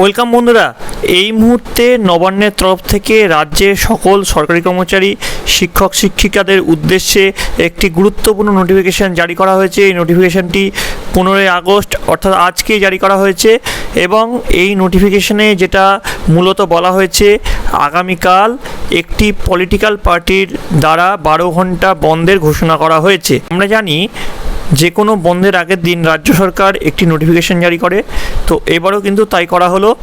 Welcome বন্ধুরা, এই মুহূর্তে নবান্নের তরফ থেকে রাজ্যের সকল সরকারি কর্মচারী, শিক্ষক, শিক্ষিকাদের উদ্দেশ্যে একটি গুরুত্বপূর্ণ নোটিফিকেশান জারি করা হয়েছে। এই নোটিফিকেশানটি পনেরোই আগস্ট, অর্থাৎ আজকেই জারি করা হয়েছে এবং এই নোটিফিকেশানে যেটা মূলত বলা হয়েছে, আগামীকাল একটি পলিটিক্যাল পার্টির দ্বারা বারো ঘণ্টা বন্ধের ঘোষণা করা হয়েছে। আমরা জানি যে কোনো বন্ধের আগের দিন রাজ্য সরকার একটি নোটিফিকেশন জারি করে। তো এবারও কিন্তু তাই করা হলো।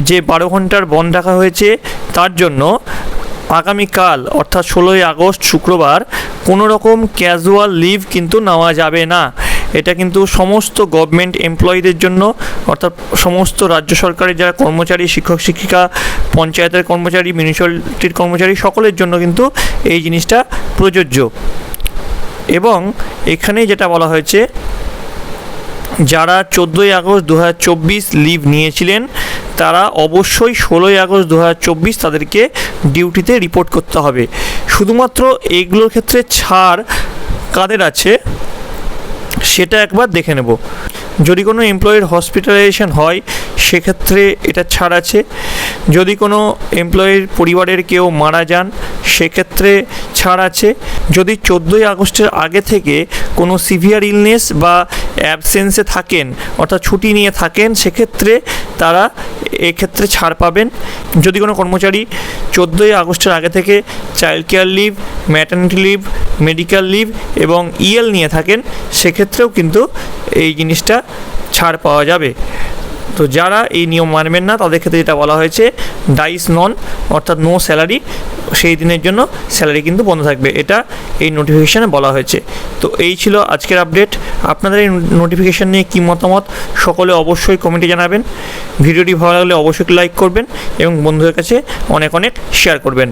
যে বারো ঘণ্টার বন্ধ রাখা হয়েছে, তার জন্য আগামীকাল, অর্থাৎ ষোলোই আগস্ট শুক্রবার কোনো রকম ক্যাজুয়াল লিভ কিন্তু নেওয়া যাবে না। এটা কিন্তু সমস্ত গভর্নমেন্ট এমপ্লয়ীদের জন্য, অর্থাৎ সমস্ত রাজ্য সরকারের যারা কর্মচারী, শিক্ষক, শিক্ষিকা, পঞ্চায়েতের কর্মচারী মিউনিসিপ্যালিটির কর্মচারী, সকলের জন্য কিন্তু এই জিনিসটা প্রযোজ্য। এবং এখানে যেটা বলা হয়েছে, যারা চোদ্দোই আগস্ট দু হাজার চব্বিশ লিভ নিয়েছিলেন, তারা অবশ্যই ষোলোই আগস্ট দু হাজার চব্বিশ তাদেরকে ডিউটিতে রিপোর্ট করতে হবে। শুধুমাত্র এইগুলোর ক্ষেত্রে ছাড় কাদের আছে, সেটা একবার দেখে নেব। যদি কোনো এমপ্লয়ির হসপিটালাইজেশন হয়, সেক্ষেত্রে এটা ছাড় আছে। যদি কোনো এমপ্লয়ির পরিবারের কেউ মারা যান সেক্ষেত্রে ছাড় আছে। যদি চোদ্দোই আগস্টের আগে থেকে কোনো সিভিয়ার ইলনেস বা অ্যাবসেন্সে থাকেন, অর্থাৎ ছুটি নিয়ে থাকেন, সেক্ষেত্রে তারা এক্ষেত্রে ছাড় পাবেন। যদি কোনো কর্মচারী চোদ্দোই আগস্টের আগে থেকে child care leave maternity leave medical leave এবং ইএল নিয়ে থাকেন, সেক্ষেত্রেও কিন্তু এই জিনিসটা ছাড় পাওয়া যাবে। তো যারা এই নিয়ম মানবেন না, তাদের ক্ষেত্রে যেটা বলা হয়েছে ডাইস নন অর্থাৎ নো স্যালারি সেই দিনের জন্য স্যালারি কিন্তু বন্ধ থাকবে। এটা এই নোটিফিকেশানে বলা হয়েছে। তো এই ছিল আজকের আপডেট আপনাদের এই নোটিফিকেশান নিয়ে কী মতামত সকলে অবশ্যই কমেন্টে জানাবেন। ভিডিওটি ভালো লাগলে অবশ্যই লাইক করবেন এবং বন্ধুদের কাছে অনেক অনেক শেয়ার করবেন।